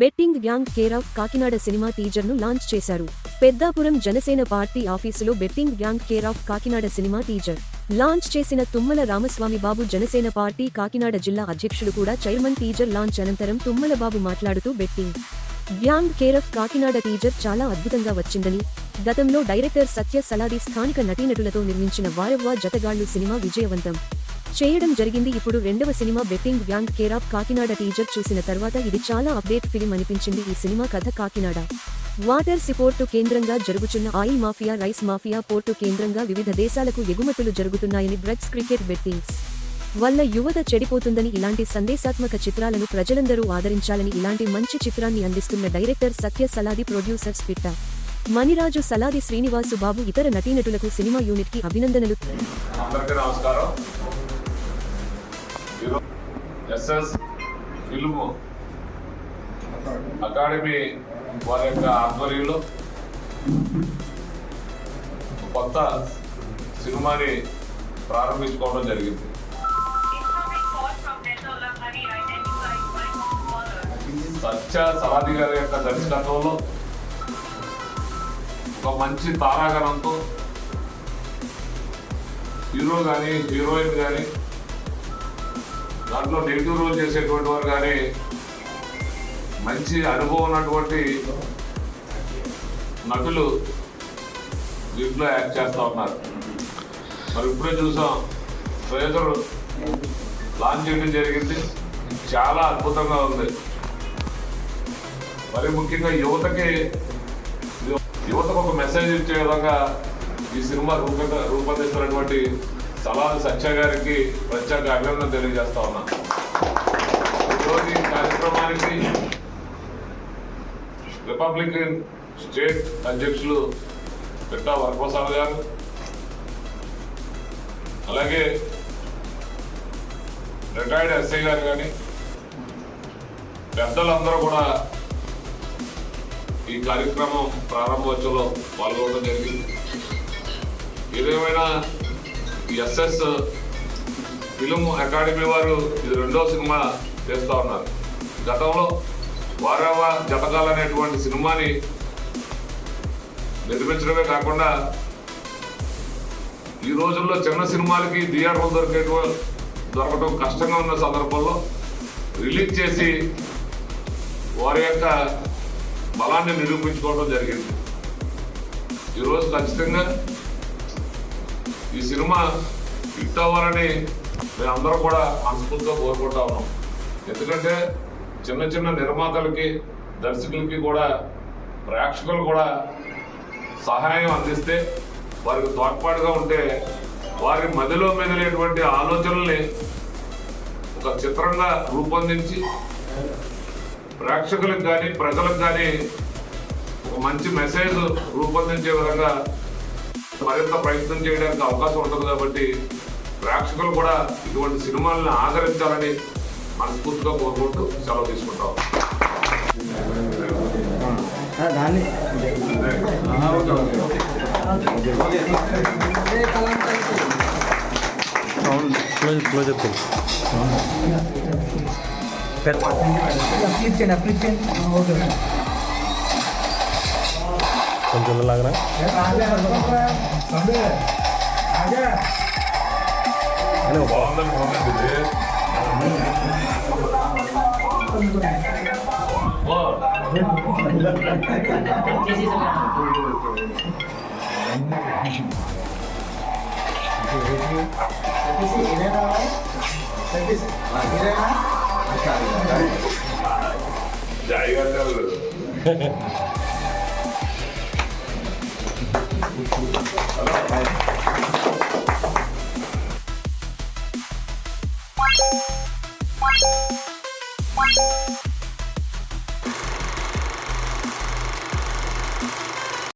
Betting gang care of Kakinada cinema టీజర్ను launch చేశారు. Peddapuram Janasena party ఆఫీసులో betting gang care of Kakinada cinema teaser. Launch చేసిన Tummala Ramaswamy Babu Janasena party Kakinada జిల్లా అధ్యక్షుడు కూడా చైర్మన్ టీజర్ లాంచ్ అనంతరం తుమ్మల బాబు మాట్లాడుతూ betting gang care of Kakinada teaser చాలా అద్భుతంగా వచ్చిందని గతంలో డైరెక్టర్ సత్య సలాది స్థానిక నటీనటులతో నిర్మించిన వారవ్వా జతగాళ్ళు సినిమా విజయవంతం. చేయడం జరిగింది. ఇప్పుడు రెండవ cinema betting gang care of Kakinada teaser చూసిన తర్వాత ఇది చాలా అప్డేట్ ఫిలిం అనిపించింది. ఈ సినిమా కథ కాకినాడ. వాటర్ సిపోర్టు కేంద్రంగా జరుగుతున్న oil mafia rice mafia port కేంద్రంగా వివిధ దేశాలకు ఎగుమతులు జరుగుతున్నాయని డ్రగ్స్ క్రికెట్ బెట్టింగ్స్ వల్ల యువత చెడిపోతుందని ఇలాంటి సందేశాత్మక చిత్రాలను ప్రజలందరూ ఆదరించాలని ఇలాంటి మంచి చిత్రాన్ని అందిస్తున్న డైరెక్టర్ సత్య సలాది ప్రొడ్యూసర్స్ పిట్ట. మణిరాజు సలాది శ్రీనివాసు బాబు ఇతర నటీనటులకు సినిమా యూనిట్కి అభినందనలు నమస్కారం. ఎస్ఎస్ ఫిల్మ్ అకాడమీ వారి యొక్క ఆధ్వర్యంలో కొత్త సినిమాని ప్రారంభించుకోవడం జరిగింది. సత్య సలాది గారి యొక్క దర్శకత్వంలో ఒక మంచి తారాగణంతో హీరో కానీ హీరోయిన్ కానీ దాంట్లో నెగిటివ్ రోల్ చేసేటువంటి వారు కానీ మంచి అనుభవం ఉన్నటువంటి నటులు దీంట్లో యాక్ట్ చేస్తూ ఉన్నారు. మరి ఇప్పుడే చూసాం ట్రేజర్ లాంచ్ చేయడం జరిగింది. చాలా అద్భుతంగా ఉంది. మరి ముఖ్యంగా యువతకి యువతకు ఒక మెసేజ్ ఇచ్చే విధంగా ఈ సినిమా రూప రూపొందిస్తున్నటువంటి సలాల్ సత్య గారికి ప్రత్యేక అభినందన తెలియజేస్తా ఉన్నా. ఈరోజు ఈ కార్యక్రమానికి రిపబ్లికన్ స్టేట్ అధ్యక్షులు పిట్టా వరప్రసాద్ గారు అలాగే రిటైర్డ్ ఎస్ఐ గారు కానీ పెద్దలందరూ కూడా ఈ కార్యక్రమం ప్రారంభోత్సవంలో పాల్గొనడం జరిగింది. ఏదేమైనా ఎస్ఎస్ ఫిలిం అకాడమీ వారు ఇది రెండో సినిమా చేస్తూ ఉన్నారు. గతంలో వారవ జతకాలు అనేటువంటి సినిమాని నిర్మించడమే కాకుండా ఈ రోజుల్లో చిన్న సినిమాలకి థియేటర్లు దొరికే దొరకడం కష్టంగా ఉన్న సందర్భంలో రిలీజ్ చేసి వారి యొక్క బలాన్ని నిరూపించుకోవడం జరిగింది. ఈరోజు ఖచ్చితంగా ఈ సినిమా హిట్ అవ్వాలని మేమందరం కూడా మనస్ఫూర్తిగా కోరుకుంటా ఉన్నాం. ఎందుకంటే చిన్న చిన్న నిర్మాతలకి దర్శకులకి కూడా ప్రేక్షకులు కూడా సహాయం అందిస్తే వారికి తోడ్పాటుగా ఉంటే వారి మదిలో మెదిలేటువంటి ఆలోచనల్ని ఒక చిత్రంగా రూపొందించి ప్రేక్షకులకు కానీ ప్రజలకు కానీ ఒక మంచి మెసేజ్ రూపొందించే విధంగా మరింత ప్రయత్నం చేయడానికి అవకాశం ఉంటుంది కాబట్టి ప్రేక్షకులు కూడా ఇటువంటి సినిమాలను ఆదరించాలని మనస్ఫూర్తిగా కోరుకుంటూ సెలవు తీసుకుంటాం. ఆ, దాన్ని. క్లోజ్ క్లోజ్ అప్ పెద్ద ఫ్లిప్ చేయండి ఫ్లిప్ చేయండి. ఓకే. కొంచెం లాగరా అని ఒక బాగుందని బాగుంది జాయిగా Thank you.